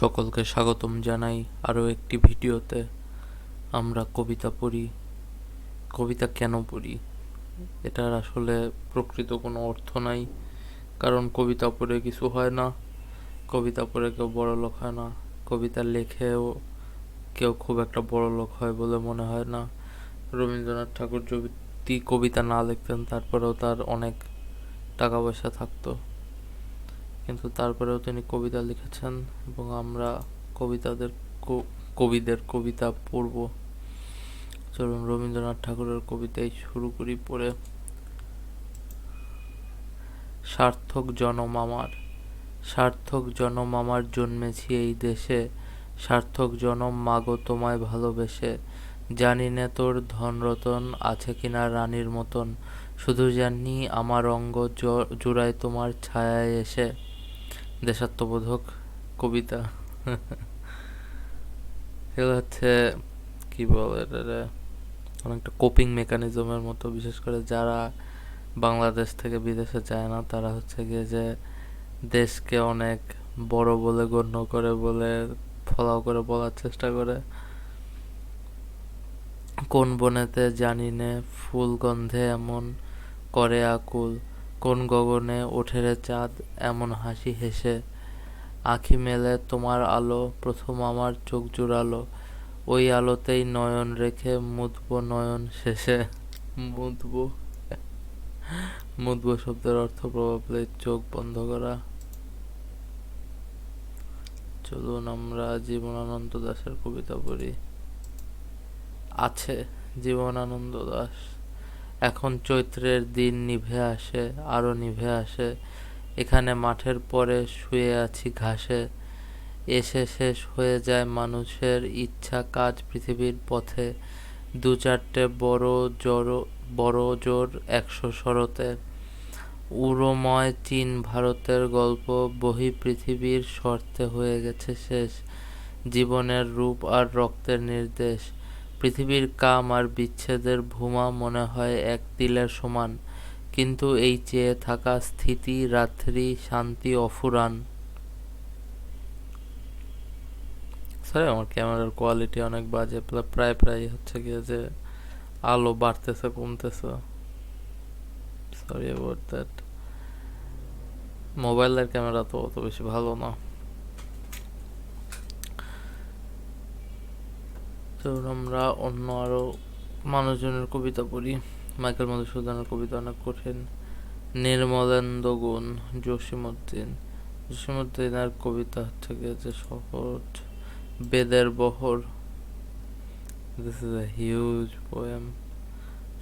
সকলকে স্বাগতম জানাই আরও একটি ভিডিওতে। আমরা কবিতা পড়ি। কবিতা কেন পড়ি? এটার আসলে প্রকৃত কোনো অর্থ নাই। কারণ কবিতা পড়ে কিছু হয় না। কবিতা পড়ে কেউ বড় লোক হয় না। কবিতা লেখেও কেউ খুব একটা বড় লোক হয় বলে মনে হয় না। রবীন্দ্রনাথ ঠাকুর যদি কবিতা না লিখতেন, তারপরেও তার অনেক টাকা পয়সা থাকতো। কিন্তু তারপরেও তিনি কবিতা লিখেছেন এবং আমরা কবিতাদের কবিদের কবিতা পড়ব। চলুন রবীন্দ্রনাথ ঠাকুরের কবিতাই শুরু করি পড়ে। সার্থক জনম আমার সার্থক জনম আমার জন্মেছি এই দেশে, সার্থক জনম মাগো তোমায় ভালোবেসে। জানি না তোর ধনরতন আছে কিনা রানীর মতন, শুধু জানি আমার অঙ্গ জুড়ায় তোমার ছায়ায় এসে। দেশাত্মবোধক কবিতা। এগুলো হচ্ছে, কি বলে অনেকটা কোপিং মেকানিজমের মতো। বিশেষ করে যারা বাংলাদেশ থেকে বিদেশে যায় না, তারা হচ্ছে গিয়ে যে দেশকে অনেক বড় বলে, গণ্য করে বলে, ফলাও করে বলার চেষ্টা করে। কোন বনেতে জানি ফুল গন্ধে এমন, করে আকুল। কোন গগনে ওঠে রে চাঁদ এমন হাসি হেসে, আখি মেলে তোমার আলো, প্রথম আমার চোখ জুড়ালো, ওই আলোতেই নয়ন রেখে মুদব নয়ন শেষে। মুদব মুদব শব্দের অর্থ প্রভাবলে চোখ বন্ধ করা। চলুন আমরা জীবনানন্দ দাশের কবিতা পড়ি। আছে জীবনানন্দ দাশ এখন চৈত্রের দিন নিভে আসে, আরও নিভে আসে। এখানে মাঠের পরে শুয়ে আছি ঘাসে। এসে শেষ হয়ে যায় মানুষের ইচ্ছা কাজ পৃথিবীর পথে। দু চারটে বড় জড়ো, বড় জোর একশো শরতে। উড়োময় চীন ভারতের গল্প বহি পৃথিবীর শর্তে হয়ে গেছে শেষ। জীবনের রূপ আর রক্তের নির্দেশ। পৃথিবীর কাম আর বিচ্ছেদের ভূমা মনে হয় এক তিলের সমান। কিন্তু এই চেয়ে থাকা স্থিতি, রাত্রি, শান্তি, অফুরান। সরি আমার ক্যামেরার কোয়ালিটি অনেক বাজে। প্রায় প্রায় হচ্ছে গিয়ে যে আলো বাড়তেছে, কমতেছে। সরি অ্যাবাউট দ্যাট মোবাইলের ক্যামেরা তো অত বেশি ভালো না। তো আমরা অন্য আরও মানুষজনের কবিতা পড়ি। মাইকেল মধুসূদনের কবিতা অনেক কঠিন। নির্মলেন্দ্র গুণ, জসীমউদ্দিন। জসীমউদ্দিনের কবিতা হচ্ছে গিয়ে যে সহজ, বেদের বহর। This is a huge poem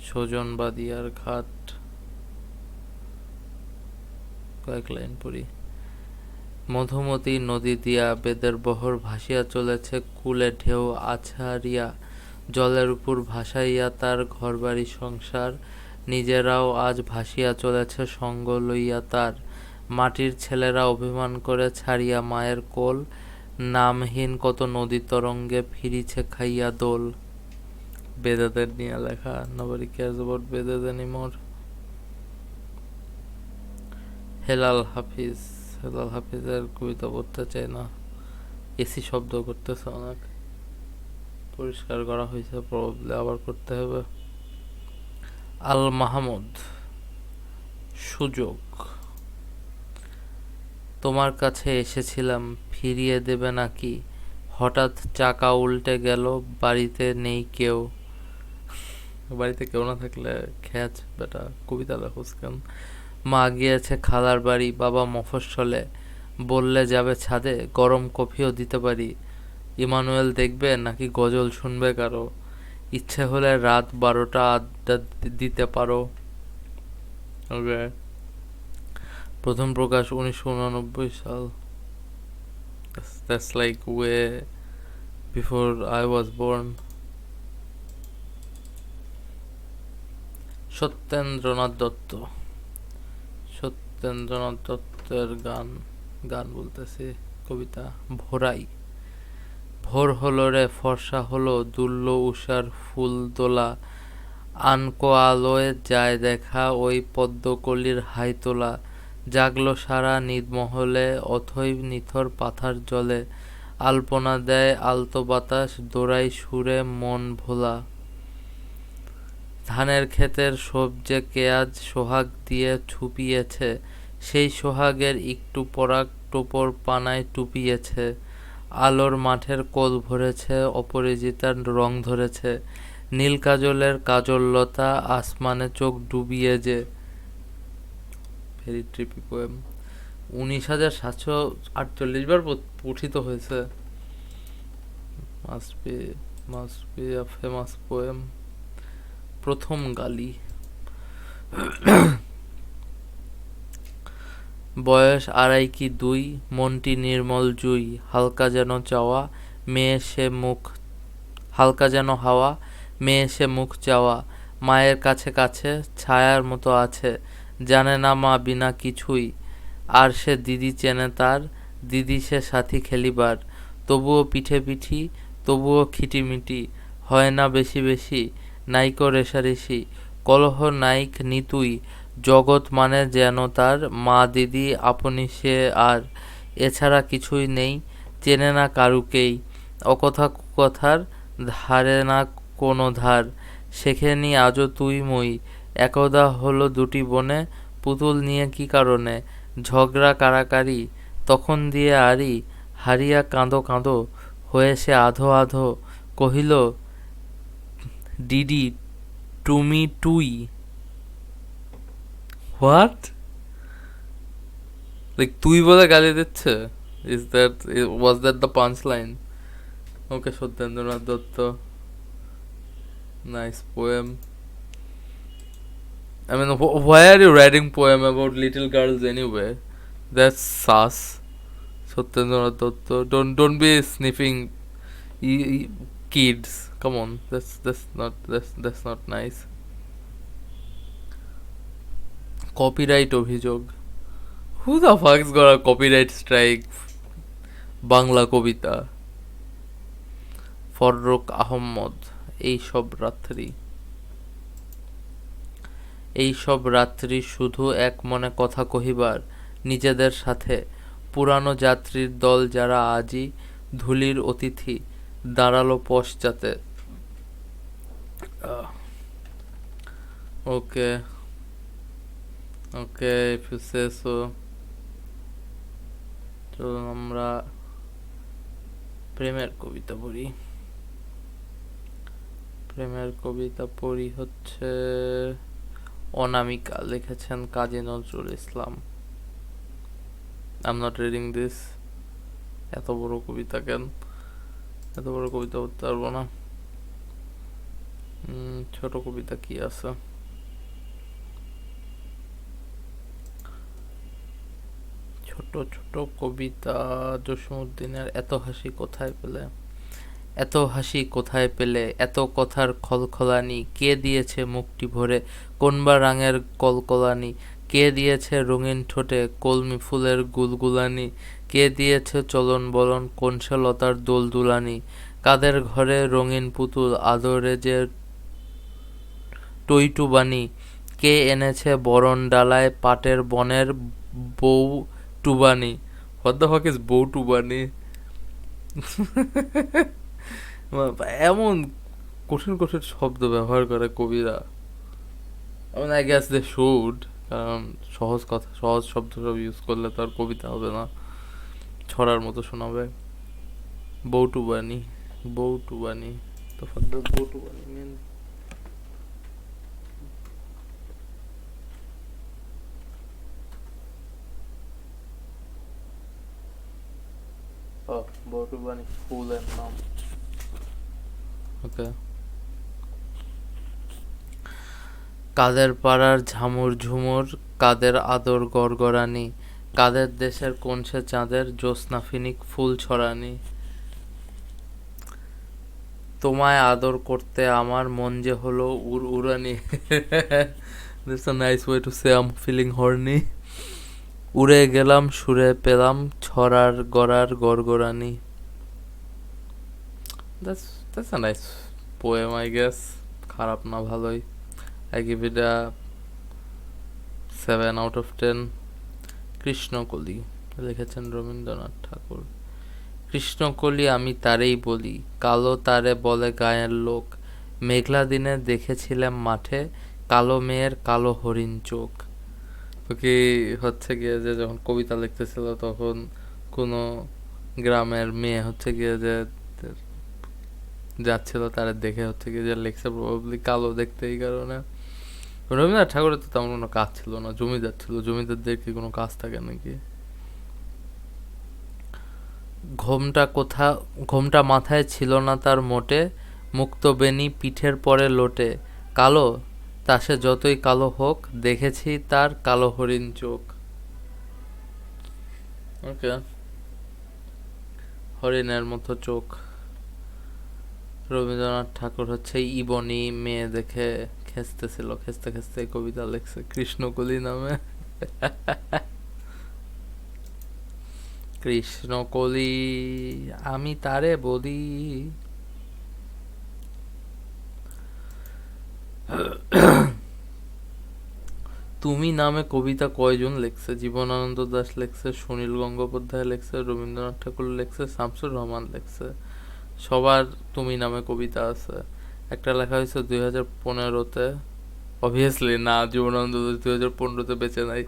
Sojan বাদিয়ার ঘাট। কয়েক লাইন পড়ি। মধুমতি নদী দিয়া বেদের বহর ভাসিয়া চলেছে, কুলে ঢেউ আছাড়িয়া জলের উপর ভাসাইয়া তার ঘরবাড়ি সংসার। নিজেরাও আজ ভাসিয়া চলেছে, সঙ্গ লইয়া তার। মাটির ছেলেরা অভিমান করে ছাড়িয়া মায়ের কোল। নামহীন কত নদী তরঙ্গে ফিরিছে খাইয়া দোল। বেদেদের নিয়ে লেখা, nobody cares about anymore Helal Hafiz. Helal হাফিজের কবিতা পড়তে চাই না। এসি শব্দ করতেছে অনেক। পরিষ্কার করা হয়েছে প্রবলে আবার করতে হবে। আল মাহমুদ, সুযোগ। তোমার কাছে এসেছিলাম, ফিরিয়ে দেবে নাকি? হঠাৎ চাকা উল্টে গেল, বাড়িতে নেই কেউ। বাড়িতে কেউ না থাকলে খ্যাচ বেটা, কবিতা লেখোস কেন? মা গিয়েছে খালার বাড়ি, বাবা মফস্বলে। বললে, যাবে ছাদে, গরম কফিও দিতে পারি। ইমানুয়েল দেখবে নাকি গজল শুনবে কারও। ইচ্ছে হলে রাত বারোটা আড্ডা দিতে পারো। ওকে। প্রথম প্রকাশ উনিশশো উনানব্বই সাল। That's like way before I was born Satyendranath Dutta. Satyendranath দত্তের গান গান বলতেছি, কবিতা ভোরাই। ভোর হলো রে, ফর্সা হলো, দুল্ল উষার ফুল দোলা আনকো আলোয় যায় দেখা ওই পদ্মকলির হাই তোলা। জাগলো সারা নিদমহলে অথই নিথর পাথার জলে। আলপনা দেয় আলতো বাতাস দোরাই সুরে মন ভোলা। ধানের ক্ষেতের সবজে কেয়াজ সোহাগ দিয়ে ছুপিয়েছে সেই সোহাগের একটু পরাগ টোপর পানায় টুপিয়েছে, আলোর মাঠের কোল ভরেছে, অপরাজিতার রং ধরেছে, নীল কাজলের কাজললতা আসমানে চোখ ডুবিয়ে যে। ভেরি ট্রিপি পোয়েম উনিশ হাজার সাতশো আটচল্লিশ বার পঠিত হয়েছে। Must be must be a famous poem প্রথম গালি। বয়স আড়াই কি দুই, মনটি নির্মল জুই, হালকা যেন চাওয়া, মেয়ে সে মুখ, হালকা যেন হাওয়া, মেয়ে সে মুখ চাওয়া, মায়ের কাছে কাছে, ছায়ার মতো আছে, জানে না মা বিনা কিছুই, আর সে দিদি চেনে তার, দিদি সে সাথী খেলিবার, তবুও পিঠে পিঠি, তবুও খিটিমিটি, হয় না বেশি বেশি নাইকো রেশারেশি কলহ নাইক নিতুই, জগৎ মানে যেন তার মা দিদি, আপনি সে আর এছাড়া কিছুই নেই, চেনে না কারুকেই। অকথা কুকথার, ধারে না কোনো ধার। শেখেনি আজও তুই মই। একদা হলো দুটি বনে, পুতুল নিয়ে কি কারণে? ঝগড়া কারাকারি, তখন দিয়ে আরি হারিয়া কাঁদো কাঁদো, হয়ে সে আধো আধো কহিল ডিডি টুমি টুই হোয়াট লাইক তুই বলে গালি দিচ্ছে is that was that the punch line okay Satyendranath Dutta nice poem I mean, wh- why are you writing poem about little girls anyway? That's sus. Satyendranath Dutta. Don't don't be sniffing e- e- kids. Come on, that's that's not that's that's not nice. Copyright অভিযোগ Who the fuck's got a copyright strike? Bangla কবিতা ফররুক আহম্মদ এই সব রাত্রি এই সব রাত্রি শুধু এক মনে কথা কহিবার নিজেদের সাথে পুরানো যাত্রীর দল যারা আজই ধুলির অতিথি দাঁড়াল পশ্চাতে okay okay if you say so চলুন আমরা প্রেমের কবিতা পড়ি প্রেমের কবিতা পড়ি হচ্ছে অনামিকা লিখেছেন Kazi Nazrul Islam I am not reading this এত বড় কবিতা কেন এত বড় কবিতা পড়তে পারব না ছোট কবিতা কি আছে ছোট ছোট কবিতা জসীমউদ্দিনের এত হাসি কোথায় পেলে? এত হাসি কোথায় পেলে? এত কথার খলখলানি। কে দিয়েছে মুখটি ভরে? কোনবা রাঙের কলকলানি? কে দিয়েছে রঙিন ঠোঁটে কলমি ফুলের গুলগুলানি? কে দিয়েছে চলন বলন কনসালতার দোলদুলানি? কাদের ঘরে রঙিন পুতুল আদরে যে টইটুবানি? কে এনেছে বরণ ডালায় পাটের বনের বউ টুবানি। দ্য হক ইজ বউ টুবানি? এমন কঠিন কঠিন শব্দ ব্যবহার করে কবিরা। Mean, I guess they should কারণ সহজ কথা সহজ শব্দ সব ইউজ করলে তো আর কবিতা হবে না। ছড়ার মতো শোনাবে। বউটু টুবানি বউ টুবানি। তো ফাদ্দার বউটু বানি Oh, ফুলের নাম। ওকে কাদের পাড়ার ঝামুর ঝুমুর কাদের আদর গড়গড়ানি কাদের দেশের কোন সে চাঁদের জ্যোৎস্না ফিনিক ফুল ছড়ানি। তোমায় আদর করতে আমার মন যে হলো উড় উড়ানি that's a nice way to say I'm feeling horny উড়ে গেলাম, সুরে পেলাম, ছড়ার গড়ার গড়গড়ানি। That's a nice poem I guess খারাপ না, ভালোই। I give it a 7 out of 10 Krishnakoli লিখেছেন রবীন্দ্রনাথ ঠাকুর। কৃষ্ণকলি আমি তারেই বলি, কালো তারে বলে গায়ের লোক। মেঘলা দিনে দেখেছিলাম মাঠে, কালো মেয়ের কালো হরিণ চোখ। কি হচ্ছে গিয়ে যে যখন কবিতা লিখতেছিল তখন কোনো গ্রামের মেয়ে হচ্ছে গিয়ে যে যাচ্ছিল তারা দেখে হচ্ছে গিয়ে যে লিখছে প্রবাবলি কালো দেখতে এই কারণে। রবীন্দ্রনাথ ঠাকুরের তো তেমন কোনো কাজ ছিল না, জমিদার ছিল। জমিদারদের কি কোনো কাজ থাকে নাকি? ঘোমটা কোথা, ঘোমটা মাথায় ছিল না তার মোটে, মুক্ত বেনি পিঠের পরে লোটে। কালো তা সে যতই কালো হোক, দেখেছি তার কালো হরিণ চোখ। ওকে। হরিণের মতো চোখ। রবীন্দ্রনাথ ঠাকুর হচ্ছে ইবনি মেয়ে দেখে খেসতেছিল খেসতে খেসতে এই কবিতা লিখছে, কৃষ্ণকলি নামে। কৃষ্ণকলি, আমি তারে বলি। তুমি নামে কবিতা কয়জন লেখছে? জীবনানন্দ দাস লেখছে, সুনীল গঙ্গোপাধ্যায় লেখছে, রবীন্দ্রনাথ ঠাকুর লেখছে, শামসুর রহমান লেখছে। সবার তুমি নামে কবিতা আছে। একটা লেখা হয়েছে দুই হাজার পনেরোতে। অবভিয়াসলি না, জীবনানন্দ দাস দুই হাজার পনেরোতে বেঁচে নাই।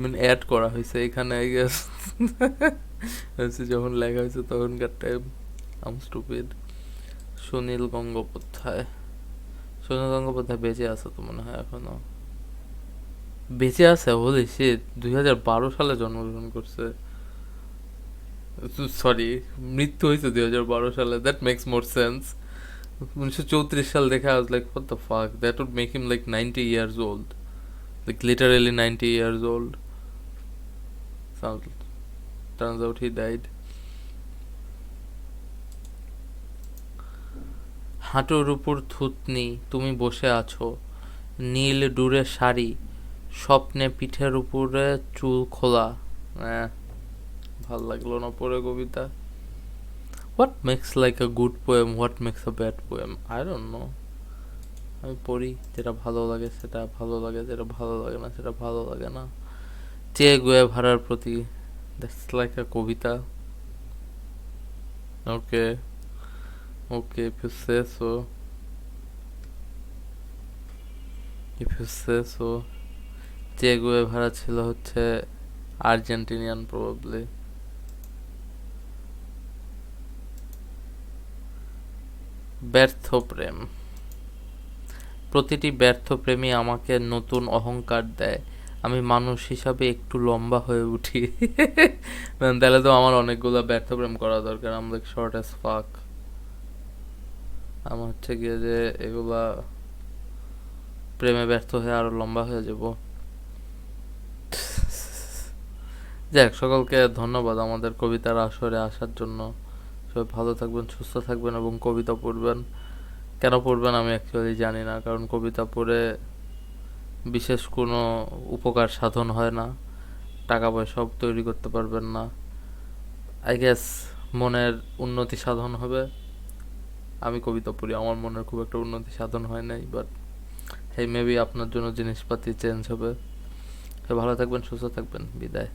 মানে অ্যাড করা হয়েছে এখানে যখন লেখা হয়েছে তখনকার time I'm stupid Sunil Gangopadhyay. Sunil Gangopadhyay বেঁচে আছে তো মনে হয় এখনও। বেঁচে আছে হোলি সে দুই হাজার বারো সালে জন্মগ্রহণ করছে। সরি, মৃত্যু হয়েছে দুই হাজার বারো সালে দ্যাট মেক্স মোর সেন্স উনিশশো চৌত্রিশ সাল দেখে আজ like what the fuck that would make him like ninety years old like literally ninety years old turns out he died. হাঁটুর উপর থুতনি, তুমি বসে আছো। নীল ডুরে শাড়ি স্বপ্নে পিঠের উপরে চুল খোলা। হ্যাঁ ভালো লাগল না পরে কবিতা। What makes like a good poem what makes a bad poem I don't know আমি পড়ি যেটা ভালো লাগে, সেটা ভালো লাগে, যেটা ভালো লাগে না, সেটা ভালো লাগে না। চে গুয়ে ভাড়ার প্রতি that's like a Kabita. Okay okay, if you say so, if you say so চে গুয়ে ভাড়া ছিল হচ্ছে আর্জেন্টিনিয়ান প্রবাবলি ব্যর্থ প্রেম। প্রতিটি ব্যর্থ প্রেমী আমাকে নতুন অহংকার দেয়। আমি মানুষ হিসাবে একটু লম্বা হয়ে উঠি। তাহলে তো আমার অনেকগুলো ব্যর্থ প্রেম করা দরকার। আমি লাইক শর্ট অ্যাজ ফাক আমার হচ্ছে গিয়ে যে এগুলা প্রেমে ব্যর্থ হয়ে আরও লম্বা হয়ে যাব। যাক, সকলকে ধন্যবাদ আমাদের কবিতার আসরে আসার জন্য। সবাই ভালো থাকবেন, সুস্থ থাকবেন এবং কবিতা পড়বেন। কেন পড়বেন আমি অ্যাকচুয়ালি জানি না, কারণ কবিতা পড়ে বিশেষ কোনো উপকার সাধন হয় না। টাকা পয়সাও তৈরি করতে পারবেন না। আই গেস মনের উন্নতি সাধন হবে। আমি কবিতা পড়ি, আমার মনের খুব একটা উন্নতি সাধন হয় নাই বাট এই মেবি আপনার জন্য জিনিসপাতি চেঞ্জ হবে। তো ভালো থাকবেন সুস্থ থাকবেন বিদায়।